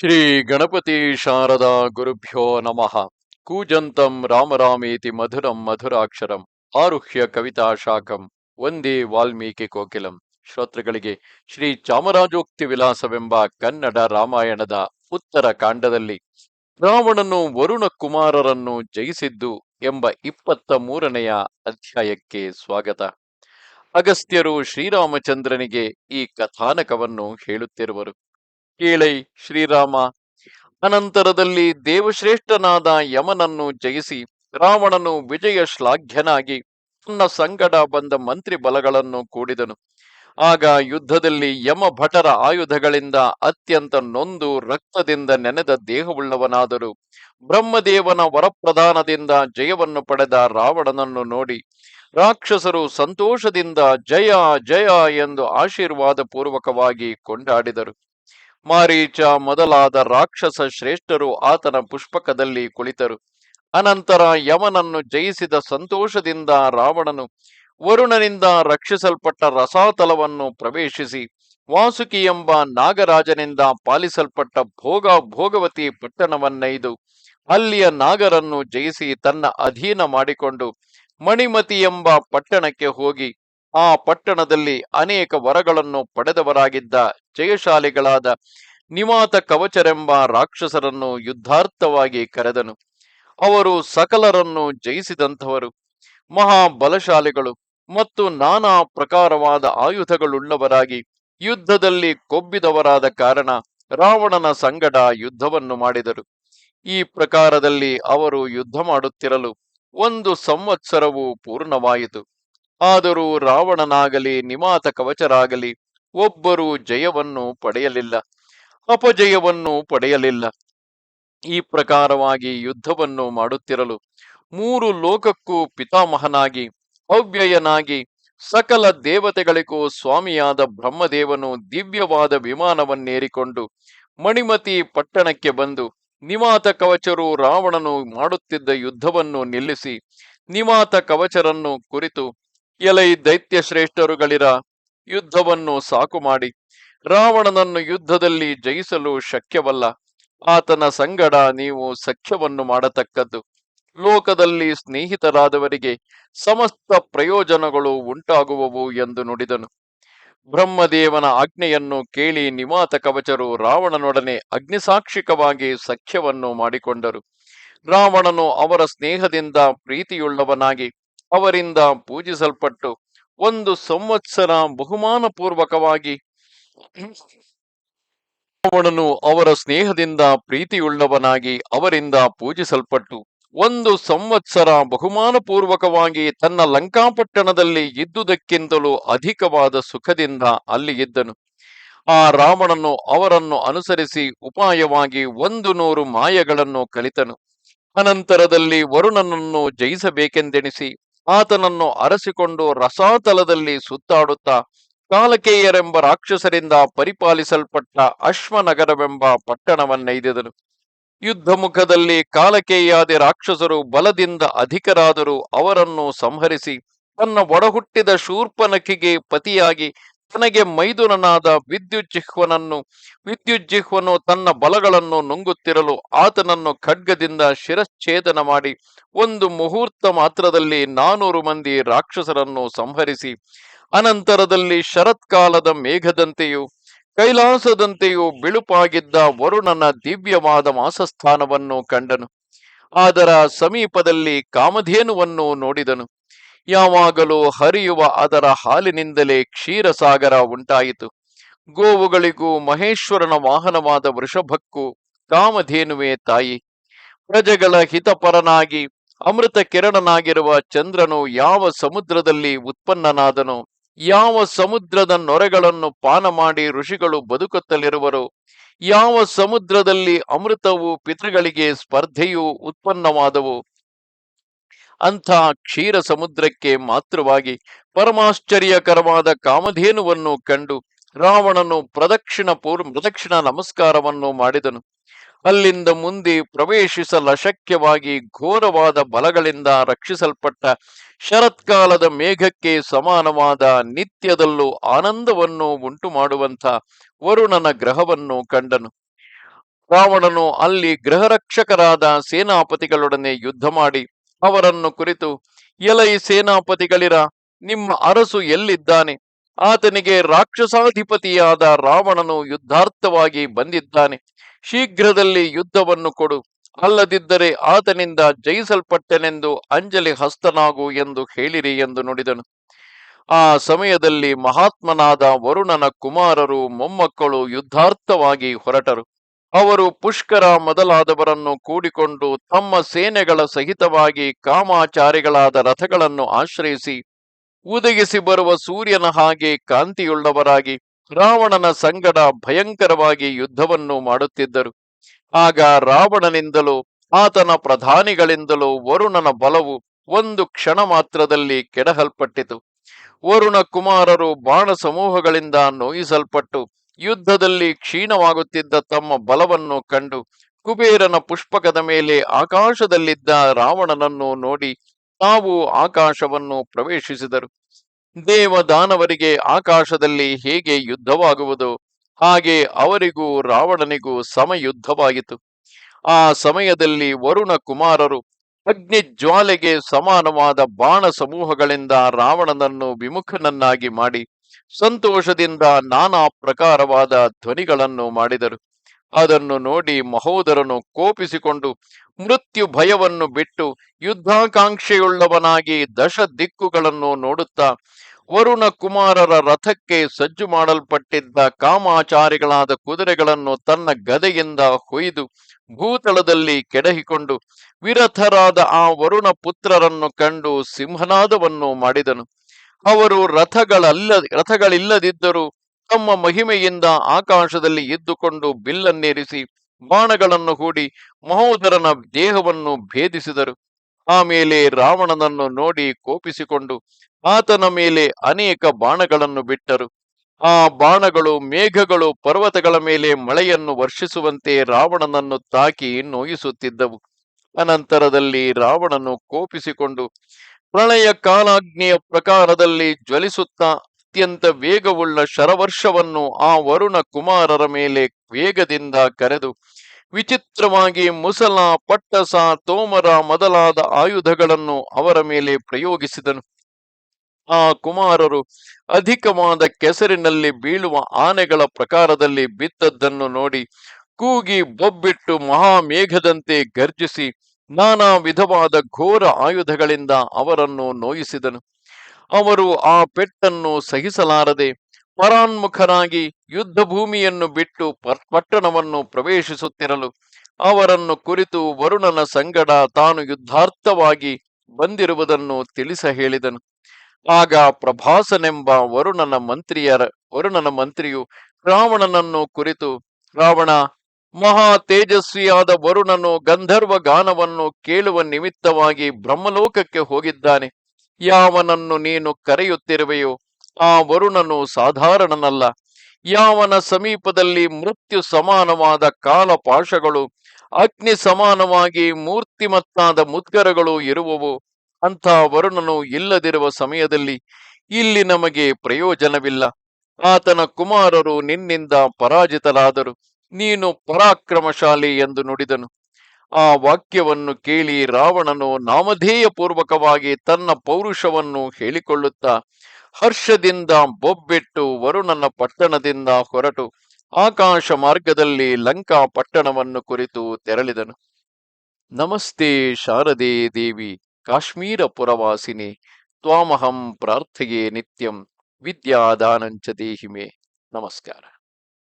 ಶ್ರೀ ಗಣಪತಿ ಶಾರದಾ ಗುರುಭ್ಯೋ ನಮಃ. ಕೂಜಂತಂ ರಾಮರಾಮೇತಿ ಮಧುರಂ ಮಧುರಾಕ್ಷರಂ ಆರುಹ್ಯ ಕವಿತಾ ಶಾಖಂ ಒಂದೇ ವಾಲ್ಮೀಕಿ ಕೋಕಿಲಂ. ಶ್ರೋತೃಗಳಿಗೆ ಶ್ರೀ ಚಾಮರಾಜೋಕ್ತಿ ವಿಲಾಸವೆಂಬ ಕನ್ನಡ ರಾಮಾಯಣದ ಉತ್ತರ ಕಾಂಡದಲ್ಲಿ ರಾವಣನು ವರುಣ ಕುಮಾರರನ್ನು ಜಯಿಸಿದ್ದು ಎಂಬ ಇಪ್ಪತ್ತ ಮೂರನೆಯ ಅಧ್ಯಾಯಕ್ಕೆ ಸ್ವಾಗತ. ಅಗಸ್ತ್ಯರು ಶ್ರೀರಾಮಚಂದ್ರನಿಗೆ ಈ ಕಥಾನಕವನ್ನು ಹೇಳುತ್ತಿರುವರು. ಕೇಳೈ ಶ್ರೀರಾಮ. ಅನಂತರದಲ್ಲಿ ದೇವಶ್ರೇಷ್ಠನಾದ ಯಮನನ್ನು ಜಯಿಸಿ ರಾವಣನು ವಿಜಯ ಶ್ಲಾಘ್ಯನಾಗಿ ತನ್ನ ಸಂಗಡ ಬಂದ ಮಂತ್ರಿ ಬಲಗಳನ್ನು ಕೂಡಿದನು. ಆಗ ಯುದ್ಧದಲ್ಲಿ ಯಮ ಭಟರ ಆಯುಧಗಳಿಂದ ಅತ್ಯಂತ ನೊಂದು ರಕ್ತದಿಂದ ನೆನೆದ ದೇಹವುಳ್ಳವನಾದರೂ. ಬ್ರಹ್ಮದೇವನ ವರಪ್ರದಾನದಿಂದ ಜಯವನ್ನು ಪಡೆದ ರಾವಣನನ್ನು ನೋಡಿ ರಾಕ್ಷಸರು ಸಂತೋಷದಿಂದ ಜಯ ಜಯ ಎಂದು ಆಶೀರ್ವಾದ ಪೂರ್ವಕವಾಗಿ ಕೊಂಡಾಡಿದರು. ಮಾರೀಚ ಮೊದಲಾದ ರಾಕ್ಷಸ ಶ್ರೇಷ್ಠರು ಆತನ ಪುಷ್ಪಕದಲ್ಲಿ ಕುಳಿತರು. ಅನಂತರ ಯಮನನ್ನು ಜಯಿಸಿದ ಸಂತೋಷದಿಂದ ರಾವಣನು ವರುಣನಿಂದ ರಕ್ಷಿಸಲ್ಪಟ್ಟ ರಸಾತಲವನ್ನು ಪ್ರವೇಶಿಸಿ, ವಾಸುಕಿ ಎಂಬ ನಾಗರಾಜನಿಂದ ಪಾಲಿಸಲ್ಪಟ್ಟ ಭೋಗ ಭೋಗವತಿ ಪಟ್ಟಣವನ್ನೈದು, ಅಲ್ಲಿಯ ನಾಗರನ್ನು ಜಯಿಸಿ ತನ್ನ ಅಧೀನ ಮಾಡಿಕೊಂಡು ಮಣಿಮತಿ ಎಂಬ ಪಟ್ಟಣಕ್ಕೆ ಹೋಗಿ ಆ ಪಟ್ಟಣದಲ್ಲಿ ಅನೇಕ ವರಗಳನ್ನು ಪಡೆದವರಾಗಿದ್ದ ಜಯಶಾಲಿಗಳಾದ ನಿವಾತ ಕವಚರೆಂಬ ರಾಕ್ಷಸರನ್ನು ಯುದ್ಧಾರ್ಥವಾಗಿ ಕರೆದನು. ಅವರು ಸಕಲರನ್ನು ಜಯಿಸಿದಂಥವರು, ಮಹಾಬಲಶಾಲಿಗಳು ಮತ್ತು ನಾನಾ ಪ್ರಕಾರವಾದ ಆಯುಧಗಳುಳ್ಳವರಾಗಿ ಯುದ್ಧದಲ್ಲಿ ಕೊಬ್ಬಿದವರಾದ ಕಾರಣ ರಾವಣನ ಸಂಗಡ ಯುದ್ಧವನ್ನು ಮಾಡಿದರು. ಈ ಪ್ರಕಾರದಲ್ಲಿ ಅವರು ಯುದ್ಧ ಮಾಡುತ್ತಿರಲು ಒಂದು ಸಂವತ್ಸರವೂ ಪೂರ್ಣವಾಯಿತು. ಆದರೂ ರಾವಣನಾಗಲಿ ನಿಮಾತ ಕವಚರಾಗಲಿ ಒಬ್ಬರೂ ಜಯವನ್ನು ಪಡೆಯಲಿಲ್ಲ. ಅಪಜಯವನ್ನು ಪಡೆಯಲಿಲ್ಲ. ಈ ಪ್ರಕಾರವಾಗಿ ಯುದ್ಧವನ್ನು ಮಾಡುತ್ತಿರಲು ಮೂರು ಲೋಕಕ್ಕೂ ಪಿತಾಮಹನಾಗಿ ಅವ್ಯಯನಾಗಿ ಸಕಲ ದೇವತೆಗಳಿಗೂ ಸ್ವಾಮಿಯಾದ ಬ್ರಹ್ಮದೇವನು ದಿವ್ಯವಾದ ವಿಮಾನವನ್ನೇರಿಕೊಂಡು ಮಣಿಮತಿ ಪಟ್ಟಣಕ್ಕೆ ಬಂದು ನಿಮಾತ ಕವಚರು ರಾವಣನು ಮಾಡುತ್ತಿದ್ದ ಯುದ್ಧವನ್ನು ನಿಲ್ಲಿಸಿ ನಿಮಾತ ಕವಚರನ್ನು ಕುರಿತು ಎಲೈ ದೈತ್ಯ ಶ್ರೇಷ್ಠರುಗಳಿರ ಯುದ್ಧವನ್ನು ಸಾಕು ಮಾಡಿ. ರಾವಣನನ್ನು ಯುದ್ಧದಲ್ಲಿ ಜಯಿಸಲು ಶಕ್ಯವಲ್ಲ. ಆತನ ಸಂಗಡ ನೀವು ಸಖ್ಯವನ್ನು ಮಾಡತಕ್ಕದ್ದು. ಲೋಕದಲ್ಲಿ ಸ್ನೇಹಿತರಾದವರಿಗೆ ಸಮಸ್ತ ಪ್ರಯೋಜನಗಳು ಉಂಟಾಗುವವು ಎಂದು ನುಡಿದನು. ಬ್ರಹ್ಮದೇವನ ಆಜ್ಞೆಯನ್ನು ಕೇಳಿ ನಿವಾತ ಕವಚರು ರಾವಣನೊಡನೆ ಅಗ್ನಿಸಾಕ್ಷಿಕವಾಗಿ ಸಖ್ಯವನ್ನು ಮಾಡಿಕೊಂಡರು. ರಾವಣನು ಅವರ ಸ್ನೇಹದಿಂದ ಪ್ರೀತಿಯುಳ್ಳವನಾಗಿ ಅವರಿಂದ ಪೂಜಿಸಲ್ಪಟ್ಟು ಒಂದು ಸಂವತ್ಸರ ಬಹುಮಾನ ಪೂರ್ವಕವಾಗಿ ಅವರ ಸ್ನೇಹದಿಂದ ಪ್ರೀತಿಯುಳ್ಳವನಾಗಿ ಅವರಿಂದ ಪೂಜಿಸಲ್ಪಟ್ಟು ಒಂದು ಸಂವತ್ಸರ ಬಹುಮಾನ ಪೂರ್ವಕವಾಗಿ ತನ್ನ ಲಂಕಾಪಟ್ಟಣದಲ್ಲಿ ಇದ್ದುದಕ್ಕಿಂತಲೂ ಅಧಿಕವಾದ ಸುಖದಿಂದ ಅಲ್ಲಿ ಇದ್ದನು. ಆ ರಾವಣನು ಅವರನ್ನು ಅನುಸರಿಸಿ ಉಪಾಯವಾಗಿ ಒಂದು ನೂರು ಮಾಯಗಳನ್ನು ಕಲಿತನು. ಅನಂತರದಲ್ಲಿ ವರುಣನನ್ನು ಜಯಿಸಬೇಕೆಂದೆಣಿಸಿ ಆತನನ್ನು ಅರಸಿಕೊಂಡು ರಸಾತಲದಲ್ಲಿ ಸುತ್ತಾಡುತ್ತಾ ಕಾಲಕೇಯರೆಂಬ ರಾಕ್ಷಸರಿಂದ ಪರಿಪಾಲಿಸಲ್ಪಟ್ಟ ಅಶ್ವನಗರವೆಂಬ ಪಟ್ಟಣವನ್ನೈದಿದನು. ಯುದ್ಧ ಮುಖದಲ್ಲಿ ಕಾಲಕೇಯಾದಿ ರಾಕ್ಷಸರು ಬಲದಿಂದ ಅಧಿಕರಾದರೂ ಅವರನ್ನು ಸಂಹರಿಸಿ ತನ್ನ ಒಡಹುಟ್ಟಿದ ಶೂರ್ಪನಖಿಗೆ ಪತಿಯಾಗಿ ತನಗೆ ಮೈದುನನಾದ ವಿದ್ಯುಜ್ಜಿಹ್ವನನ್ನು ವಿದ್ಯುಜ್ಜಿಹ್ವನು ತನ್ನ ಬಲಗಳನ್ನು ನುಂಗುತ್ತಿರಲು ಆತನನ್ನು ಖಡ್ಗದಿಂದ ಶಿರಚ್ಛೇದನ ಮಾಡಿ ಒಂದು ಮುಹೂರ್ತ ಮಾತ್ರದಲ್ಲಿ ನಾನೂರು ಮಂದಿ ರಾಕ್ಷಸರನ್ನು ಸಂಹರಿಸಿ, ಅನಂತರದಲ್ಲಿ ಶರತ್ಕಾಲದ ಮೇಘದಂತೆಯೂ ಕೈಲಾಸದಂತೆಯೂ ಬಿಳುಪಾಗಿದ್ದ ವರುಣನ ದಿವ್ಯವಾದ ಮಾಸಸ್ಥಾನವನ್ನು ಕಂಡನು. ಅದರ ಸಮೀಪದಲ್ಲಿ ಕಾಮಧೇನುವನ್ನು ನೋಡಿದನು. ಯಾವಾಗಲೂ ಹರಿಯುವ ಅದರ ಹಾಲಿನಿಂದಲೇ ಕ್ಷೀರಸಾಗರ ಉಂಟಾಯಿತು. ಗೋವುಗಳಿಗೂ ಮಹೇಶ್ವರನ ವಾಹನವಾದ ವೃಷಭಕ್ಕೂ ಕಾಮಧೇನುವೆ ತಾಯಿ. ಪ್ರಜೆಗಳ ಹಿತಪರನಾಗಿ ಅಮೃತ ಕಿರಣನಾಗಿರುವ ಚಂದ್ರನು ಯಾವ ಸಮುದ್ರದಲ್ಲಿ ಉತ್ಪನ್ನನಾದನು, ಯಾವ ಸಮುದ್ರದ ನೊರೆಗಳನ್ನು ಪಾನ ಮಾಡಿ ಋಷಿಗಳು ಬದುಕುತ್ತಲಿರುವರು, ಯಾವ ಸಮುದ್ರದಲ್ಲಿ ಅಮೃತವು ಪಿತೃಗಳಿಗೆ ಸ್ಪರ್ಧೆಯೂ ಉತ್ಪನ್ನವಾದವು. ಅಂಥ ಕ್ಷೀರ ಸಮುದ್ರಕ್ಕೆ ಮಾತ್ರವಾಗಿ ಪರಮಾಶ್ಚರ್ಯಕರವಾದ ಕಾಮಧೇನುವನ್ನು ಕಂಡು ರಾವಣನು ಪ್ರದಕ್ಷಿಣ ಪೂರ್ವ ಪ್ರದಕ್ಷಿಣ ನಮಸ್ಕಾರವನ್ನು ಮಾಡಿದನು. ಅಲ್ಲಿಂದ ಮುಂದೆ ಪ್ರವೇಶಿಸಲಶಕ್ಯವಾಗಿ ಘೋರವಾದ ಬಲಗಳಿಂದ ರಕ್ಷಿಸಲ್ಪಟ್ಟ ಶರತ್ಕಾಲದ ಮೇಘಕ್ಕೆ ಸಮಾನವಾದ ನಿತ್ಯದಲ್ಲೂ ಆನಂದವನ್ನು ಉಂಟು ಮಾಡುವಂಥ ವರುಣನ ಗ್ರಹವನ್ನು ಕಂಡನು. ರಾವಣನು ಅಲ್ಲಿ ಗೃಹರಕ್ಷಕರಾದ ಸೇನಾಪತಿಗಳೊಡನೆ ಯುದ್ಧ ಮಾಡಿ ಅವರನ್ನು ಕುರಿತು, ಎಲೈ ಸೇನಾಪತಿಗಳಿರ, ನಿಮ್ಮ ಅರಸು ಎಲ್ಲಿದ್ದಾನೆ? ಆತನಿಗೆ ರಾಕ್ಷಸಾಧಿಪತಿಯಾದ ರಾವಣನು ಯುದ್ಧಾರ್ಥವಾಗಿ ಬಂದಿದ್ದಾನೆ. ಶೀಘ್ರದಲ್ಲಿ ಯುದ್ಧವನ್ನು ಕೊಡು. ಅಲ್ಲದಿದ್ದರೆ ಆತನಿಂದ ಜಯಿಸಲ್ಪಟ್ಟನೆಂದು ಅಂಜಲಿ ಹಸ್ತನಾಗು ಎಂದು ಹೇಳಿರಿ ಎಂದು ನುಡಿದನು. ಆ ಸಮಯದಲ್ಲಿ ಮಹಾತ್ಮನಾದ ವರುಣನ ಕುಮಾರರು ಮೊಮ್ಮಕ್ಕಳು ಯುದ್ಧಾರ್ಥವಾಗಿ ಹೊರಟರು. ಅವರು ಪುಷ್ಕರ ಮೊದಲಾದವರನ್ನು ಕೂಡಿಕೊಂಡು ತಮ್ಮ ಸೇನೆಗಳ ಸಹಿತವಾಗಿ ಕಾಮಾಚಾರಿಗಳಾದ ರಥಗಳನ್ನು ಆಶ್ರಯಿಸಿ ಉದಗಿಸಿ ಬರುವ ಸೂರ್ಯನ ಹಾಗೆ ಕಾಂತಿಯುಳ್ಳವರಾಗಿ ರಾವಣನ ಸಂಗಡ ಭಯಂಕರವಾಗಿ ಯುದ್ಧವನ್ನು ಮಾಡುತ್ತಿದ್ದರು. ಆಗ ರಾವಣನಿಂದಲೂ ಆತನ ಪ್ರಧಾನಿಗಳಿಂದಲೂ ವರುಣನ ಬಲವು ಒಂದು ಕ್ಷಣ ಮಾತ್ರದಲ್ಲಿ ಕೆಡಹಲ್ಪಟ್ಟಿತು. ವರುಣ ಕುಮಾರರು ಬಾಣ ಸಮೂಹಗಳಿಂದ ನೋಯಿಸಲ್ಪಟ್ಟು ಯುದ್ಧದಲ್ಲಿ ಕ್ಷೀಣವಾಗುತ್ತಿದ್ದ ತಮ್ಮ ಬಲವನ್ನು ಕಂಡು ಕುಬೇರನ ಪುಷ್ಪಕದ ಮೇಲೆ ಆಕಾಶದಲ್ಲಿದ್ದ ರಾವಣನನ್ನು ನೋಡಿ ತಾವು ಆಕಾಶವನ್ನು ಪ್ರವೇಶಿಸಿದರು. ದೇವ ದಾನವರಿಗೆ ಆಕಾಶದಲ್ಲಿ ಹೇಗೆ ಯುದ್ಧವಾಗುವುದು, ಹಾಗೆ ಅವರಿಗೂ ರಾವಣನಿಗೂ ಸಮಯುದ್ಧವಾಯಿತು ಆ ಸಮಯದಲ್ಲಿ ವರುಣ ಕುಮಾರರು ಅಗ್ನಿ ಜ್ವಾಲೆಗೆ ಸಮಾನವಾದ ಬಾಣ ಸಮೂಹಗಳಿಂದ ರಾವಣನನ್ನು ವಿಮುಖನನ್ನಾಗಿ ಮಾಡಿ ಸಂತೋಷದಿಂದ ನಾನಾ ಪ್ರಕಾರವಾದ ಧ್ವನಿಗಳನ್ನು ಮಾಡಿದರು. ಅದನ್ನು ನೋಡಿ ಮಹೋದರನು ಕೋಪಿಸಿಕೊಂಡು ಮೃತ್ಯು ಭಯವನ್ನು ಬಿಟ್ಟು ಯುದ್ಧಾಕಾಂಕ್ಷೆಯುಳ್ಳವನಾಗಿ ದಶ ದಿಕ್ಕುಗಳನ್ನು ನೋಡುತ್ತಾ ವರುಣ ಕುಮಾರರ ರಥಕ್ಕೆ ಸಜ್ಜು ಮಾಡಲ್ಪಟ್ಟಿದ್ದ ಕಾಮಾಚಾರಿಗಳಾದ ಕುದುರೆಗಳನ್ನು ತನ್ನ ಗದೆಯಿಂದ ಹೊಯ್ದು ಭೂತಳದಲ್ಲಿ ಕೆಡಹಿಕೊಂಡು ವಿರಥರಾದ ಆ ವರುಣ ಪುತ್ರರನ್ನು ಕಂಡು ಸಿಂಹನಾದವನ್ನು ಮಾಡಿದನು. ಅವರು ರಥಗಳಲ್ಲ, ರಥಗಳಿಲ್ಲದಿದ್ದರೂ ತಮ್ಮ ಮಹಿಮೆಯಿಂದ ಆಕಾಶದಲ್ಲಿ ಇದ್ದುಕೊಂಡು ಬಿಲ್ಲನ್ನೇರಿಸಿ ಬಾಣಗಳನ್ನು ಹೂಡಿ ಮಹೋದರನ ದೇಹವನ್ನು ಭೇದಿಸಿದರು. ಆಮೇಲೆ ರಾವಣನನ್ನು ನೋಡಿ ಕೋಪಿಸಿಕೊಂಡು ಆತನ ಮೇಲೆ ಅನೇಕ ಬಾಣಗಳನ್ನು ಬಿಟ್ಟರು. ಆ ಬಾಣಗಳು, ಮೇಘಗಳು, ಪರ್ವತಗಳ ಮೇಲೆ ಮಳೆಯನ್ನು ವರ್ಷಿಸುವಂತೆ ರಾವಣನನ್ನು ತಾಕಿ ನೋಯಿಸುತ್ತಿದ್ದವು. ಅನಂತರದಲ್ಲಿ ರಾವಣನು ಕೋಪಿಸಿಕೊಂಡು ಪ್ರಳಯ ಕಾಲಾಗ್ನಿಯ ಪ್ರಕಾರದಲ್ಲಿ ಜ್ವಲಿಸುತ್ತಾ ಅತ್ಯಂತ ವೇಗವುಳ್ಳ ಶರವರ್ಷವನ್ನು ಆ ವರುಣ ಕುಮಾರರ ಮೇಲೆ ವೇಗದಿಂದ ಕರೆದು, ವಿಚಿತ್ರವಾಗಿ ಮುಸಲ ಪಟ್ಟಸ ತೋಮರ ಮೊದಲಾದ ಆಯುಧಗಳನ್ನು ಅವರ ಮೇಲೆ ಪ್ರಯೋಗಿಸಿದನು. ಆ ಕುಮಾರರು ಅಧಿಕವಾದ ಕೆಸರಿನಲ್ಲಿ ಬೀಳುವ ಆನೆಗಳ ಪ್ರಕಾರದಲ್ಲಿ ಬಿದ್ದದ್ದನ್ನು ನೋಡಿ ಕೂಗಿ ಬೊಬ್ಬಿಟ್ಟು ಮಹಾಮೇಘದಂತೆ ಗರ್ಜಿಸಿ ನಾನಾ ವಿಧವಾದ ಘೋರ ಆಯುಧಗಳಿಂದ ಅವರನ್ನು ನೋಯಿಸಿದನು. ಅವರು ಆ ಪೆಟ್ಟನ್ನು ಸಹಿಸಲಾರದೆ ಪರಾನ್ಮುಖರಾಗಿ ಯುದ್ಧ ಭೂಮಿಯನ್ನು ಬಿಟ್ಟು ಪಟ್ಟಣವನ್ನು ಪ್ರವೇಶಿಸುತ್ತಿರಲು ಅವರನ್ನು ಕುರಿತು ವರುಣನ ಸಂಗಡ ತಾನು ಯುದ್ಧಾರ್ಥವಾಗಿ ಬಂದಿರುವುದನ್ನು ತಿಳಿಸ ಹೇಳಿದನು. ಆಗ ಪ್ರಭಾಸನೆಂಬ ವರುಣನ ಮಂತ್ರಿಯರ, ವರುಣನ ಮಂತ್ರಿಯು ರಾವಣನನ್ನು ಕುರಿತು, ರಾವಣ ಮಹಾ ತೇಜಸ್ವಿಯಾದ ವರುಣನು ಗಂಧರ್ವ ಗಾನವನ್ನು ಕೇಳುವ ನಿಮಿತ್ತವಾಗಿ ಬ್ರಹ್ಮಲೋಕಕ್ಕೆ ಹೋಗಿದ್ದಾನೆ. ಯಾವನನ್ನು ನೀನು ಕರೆಯುತ್ತಿರುವೆಯೋ ಆ ವರುಣನು ಸಾಧಾರಣನಲ್ಲ. ಯಾವನ ಸಮೀಪದಲ್ಲಿ ಮೃತ್ಯು ಸಮಾನವಾದ ಕಾಲಪಾಶಗಳು, ಅಗ್ನಿ ಸಮಾನವಾಗಿ ಮೂರ್ತಿಮತ್ತಾದ ಮುದ್ಗರಗಳು ಇರುವವು. ಅಂಥ ವರುಣನು ಇಲ್ಲದಿರುವ ಸಮಯದಲ್ಲಿ ಇಲ್ಲಿ ನಮಗೆ ಪ್ರಯೋಜನವಿಲ್ಲ. ಆತನ ಕುಮಾರರು ನಿನ್ನಿಂದ ಪರಾಜಿತರಾದರು. ನೀನು ಪರಾಕ್ರಮಶಾಲಿ ಎಂದು ನುಡಿದನು. ಆ ವಾಕ್ಯವನ್ನು ಕೇಳಿ ರಾವಣನು ನಾಮಧೇಯ ಪೂರ್ವಕವಾಗಿ ತನ್ನ ಪೌರುಷವನ್ನು ಹೇಳಿಕೊಳ್ಳುತ್ತಾ ಹರ್ಷದಿಂದ ಬೊಬ್ಬಿಟ್ಟು ವರುಣನ ಪಟ್ಟಣದಿಂದ ಹೊರಟು ಆಕಾಶ ಮಾರ್ಗದಲ್ಲಿ ಲಂಕಾ ಪಟ್ಟಣವನ್ನು ಕುರಿತು ತೆರಳಿದನು. ನಮಸ್ತೆ ಶಾರದೆ ದೇವಿ, ಕಾಶ್ಮೀರ ಪುರವಾಸಿನಿ, ತ್ವಾಮಹಂ ಪ್ರಾರ್ಥೆಯೇ ನಿತ್ಯಂ, ವಿದ್ಯಾದಾನಂಚ ದೇಹಿಮೆ. ನಮಸ್ಕಾರ.